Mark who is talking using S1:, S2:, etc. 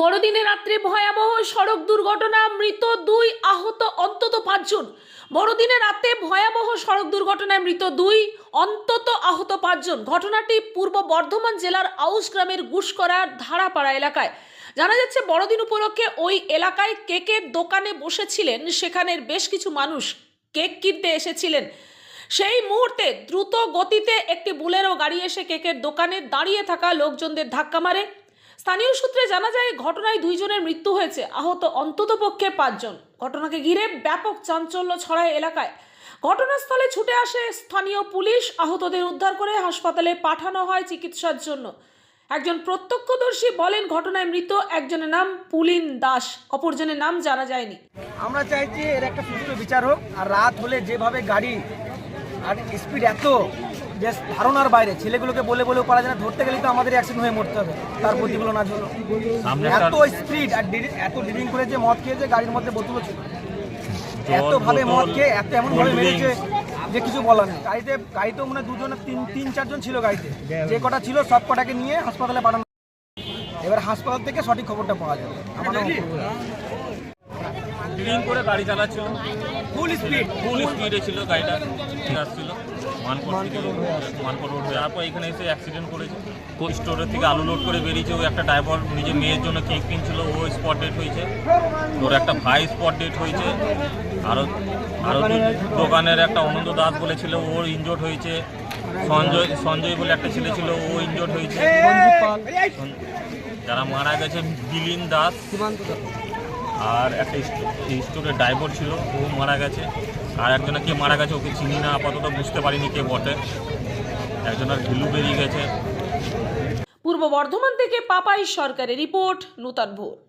S1: বড়দিনে রাত্রে ভয়াবহ সড়ক দুর্ঘটনা, মৃত দুই আহত, অন্তত পাঁচজন। বড়দিনে রাতে ভয়াবহ সড়ক দুর্ঘটনায় মৃত দুই, অন্তত আহত পাঁচজন। ঘটনাটি পূর্ব বর্ধমান জেলার আউস গ্রামের গুসকরার ধারাপাড়া এলাকায়। জানা যাচ্ছে, বড়দিন উপলক্ষে ওই এলাকায় কেকের দোকানে বসেছিলেন। সেখানের বেশ কিছু মানুষ কেক কিনতে এসেছিলেন। সেই মুহূর্তে দ্রুত গতিতে একটি বুলেরো গাড়ি এসে কেকের দোকানে দাঁড়িয়ে থাকা লোকজনদের ধাক্কা মারে। স্থানীয় সূত্রে জানা যায়, ঘটনায় দুইজনের মৃত্যু হয়েছে। আহত অন্ততপক্ষে পাঁচজন। ঘটনাকে ঘিরে ব্যাপক চাঞ্চল্য ছড়ায় এলাকায়। ঘটনাস্থলে ছুটে আসে স্থানীয় পুলিশ। আহতদের উদ্ধার করে হাসপাতালে পাঠানো হয় চিকিৎসার জন্য। একজন প্রত্যক্ষদর্শী বলেন, ঘটনায় মৃত একজনের নাম পুলিন দাস। অপরজনের নাম জানা যায়নি।
S2: আমরা চাইছি এর একটা সুষ্ঠু বিচার হোক। আর রাত হলে যেভাবে গাড়ি আর স্পিড এত যে ধারণার বাইরে ছেলেগুলোকে বলে বলেও পারা যায় না ধরতে গেলে তো আমাদের অ্যাক্সিডেন্ট হয়ে মরতে হবে তার প্রতিফলন আজ হলো এত স্পিড আর এত করে যে মদ খেয়েছে গাড়ির মধ্যে বোতলও ছিল এত
S3: জল,
S2: ভাবে মদ খেয়ে এত এমন ভাবে মেরেছে যে কিছু বলার নেই। গাড়িতে গাড়িতেও মানে দুজনে তিন তিন চারজন ছিল গাড়িতে। যে কটা ছিল সব কটাকে নিয়ে হাসপাতালে পাঠানো। এবার হাসপাতাল থেকে সঠিক খবরটা পাওয়া যাবে। আমার রায়।
S3: ড্রিঙ্ক করে গাড়ি চালাচ্ছিল।
S2: ফুল স্পিড
S3: ফুল স্পিডে ছিল গাড়িটা। আসছিল। মানকর থেকে মানকর রোড হয়ে তারপর এখানে এসে অ্যাক্সিডেন্ট করেছে। স্টোরের থেকে আলু লোড করে বেরিয়েছে। ও একটা ড্রাইভার নিজের মেয়ের জন্য কেক কিনছিল। ও স্পট ডেট হয়েছে। ওর একটা ভাই স্পট ডেট হয়েছে। আরও আরও দোকানের একটা অনন্ত দাস বলেছিল ওর ইনজোর্ড হয়েছে। সঞ্জয় সঞ্জয় বলে একটা ছেলে ছিল ও ইনজোর্ড হয়েছে। যারা মারা গেছে বিলিন দাস। আর একটা স্টোরের ড্রাইভার ছিল, ও মারা গেছে। আর একজনে কে মারা গেছে, ওকে চিনি না, আপাতত বুঝতে পারিনি কে বটে। একজনের ঘিলু বেরিয়ে গেছে।
S1: পূর্ব বর্ধমান থেকে পাপাই সরকারের রিপোর্ট, নূতন ভোর।